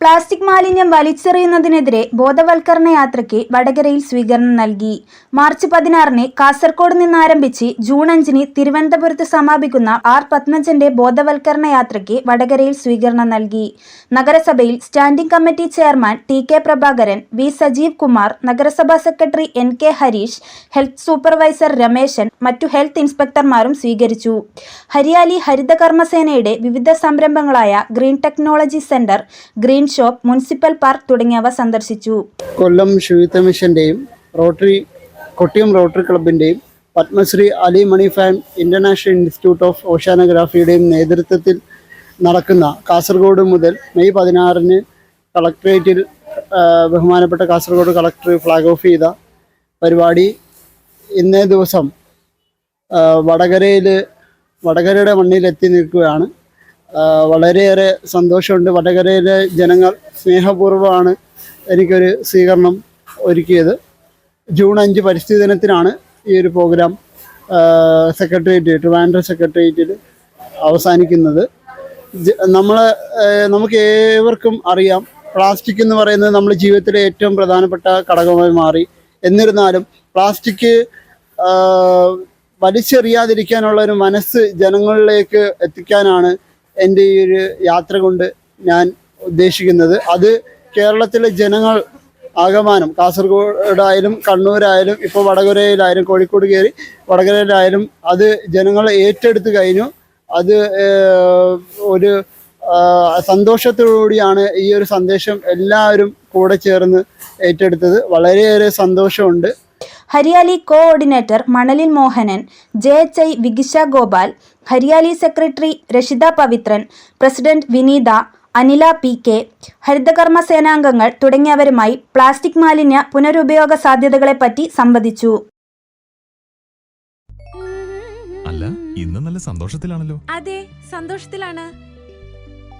Plastic മാലിന്യം വലിച്ചെറിയുന്നതിനെതിരെ ബോധവൽക്കരണ യാത്രയ്ക്ക് വടകരയിൽ സ്വീകരണം നൽകി. മാർച്ച് പതിനാറിന് കാസർഗോഡ് നിന്നാരംഭിച്ച് ജൂൺ അഞ്ചിന് തിരുവനന്തപുരത്ത് സമാപിക്കുന്ന ആർ പത്മജന്റെ ബോധവൽക്കരണ യാത്രയ്ക്ക് വടകരയിൽ സ്വീകരണം നൽകി. നഗരസഭയിൽ standing committee chairman T K Prabhakaran V Sajeev Kumar നഗരസഭാ secretary N K Harish health supervisor Rameshan മറ്റു ഹെൽത്ത് ഇൻസ്പെക്ടർമാരും സ്വീകരിച്ചു. ഹരിയാലി ഹരിതകർമ്മസേനയുടെ വിവിധ സംരംഭങ്ങളായ green technology centre green shop municipal park തുടങ്ങിയവ സന്ദർശിച്ചു. കൊല്ലം ശുചിത്വ മിഷന്റെയും rotary Kottiyam rotary ക്ലബിന്റെയും Padmashri Ali Manikfan international institute of ഓഷ്യാനോഗ്രാഫിയുടെയും നേതൃത്വത്തിൽ നടക്കുന്ന കാസർഗോഡ് മുതൽ മെയ് പതിനാറിന് കളക്ട്രേറ്റിൽ ആ, ബഹുമാനപ്പെട്ട കാസർഗോഡ് കളക്ടർ ഫ്ലാഗ് ഓഫ് ചെയ്ത പരിപാടി ഇന്നേ ദിവസം വടകരയിൽ വടകരയുടെ മണ്ണിൽ എത്തി നിൽക്കുകയാണ്. വളരെയേറെ സന്തോഷമുണ്ട്. വടകരയിലെ ജനങ്ങൾ സ്നേഹപൂർവമാണ് എനിക്കൊരു സ്വീകരണം ഒരുക്കിയത്. ജൂൺ അഞ്ച് പരിസ്ഥിതി ദിനത്തിനാണ് ഈ ഒരു പ്രോഗ്രാം സെക്രട്ടേറിയറ്റ് ട്രിവാൻഡ്രം സെക്രട്ടേറിയറ്റിൽ അവസാനിക്കുന്നത്. നമ്മൾ നമുക്ക് ഏവർക്കും അറിയാം പ്ലാസ്റ്റിക് എന്ന് പറയുന്നത് നമ്മുടെ ജീവിതത്തിലെ ഏറ്റവും പ്രധാനപ്പെട്ട ഘടകമായി മാറി. എന്നിരുന്നാലും പ്ലാസ്റ്റിക് വലിച്ചെറിയാതിരിക്കാനുള്ള ഒരു മനസ്സ് ജനങ്ങളിലേക്ക് എത്തിക്കാനാണ് എന്റെ ഈ ഒരു യാത്ര കൊണ്ട് ഞാൻ ഉദ്ദേശിക്കുന്നത് അത് കേരളത്തിലെ ജനങ്ങൾ ആകമാനം. കാസർഗോഡായാലും കണ്ണൂരായാലും ഇപ്പോൾ വടകരയിലായാലും കോഴിക്കോട് കയറി വടകരയിലായാലും അത് ജനങ്ങൾ ഏറ്റെടുത്ത് കഴിഞ്ഞു. അത് ഒരു സന്തോഷത്തോടുകൂടിയാണ് ഈ ഒരു സന്ദേശം എല്ലാവരും കൂടെ ചേർന്ന് ഏറ്റെടുത്തത്. വളരെയേറെ സന്തോഷമുണ്ട്. Hariyali coordinator മണലിൻ Mohanan J H I Vigisha Gopal Hariyali secretary Rashitha Pavithran president Vineetha Anila P K ഹരിതകർമ്മ സേനാംഗങ്ങൾ തുടങ്ങിയവരുമായി പ്ലാസ്റ്റിക് മാലിന്യ പുനരുപയോഗ സാധ്യതകളെപ്പറ്റി സംവദിച്ചു. അല്ല ഇന്ന് നല്ല സന്തോഷത്തിലാണല്ലോ. അതെ സന്തോഷത്തിലാണ്.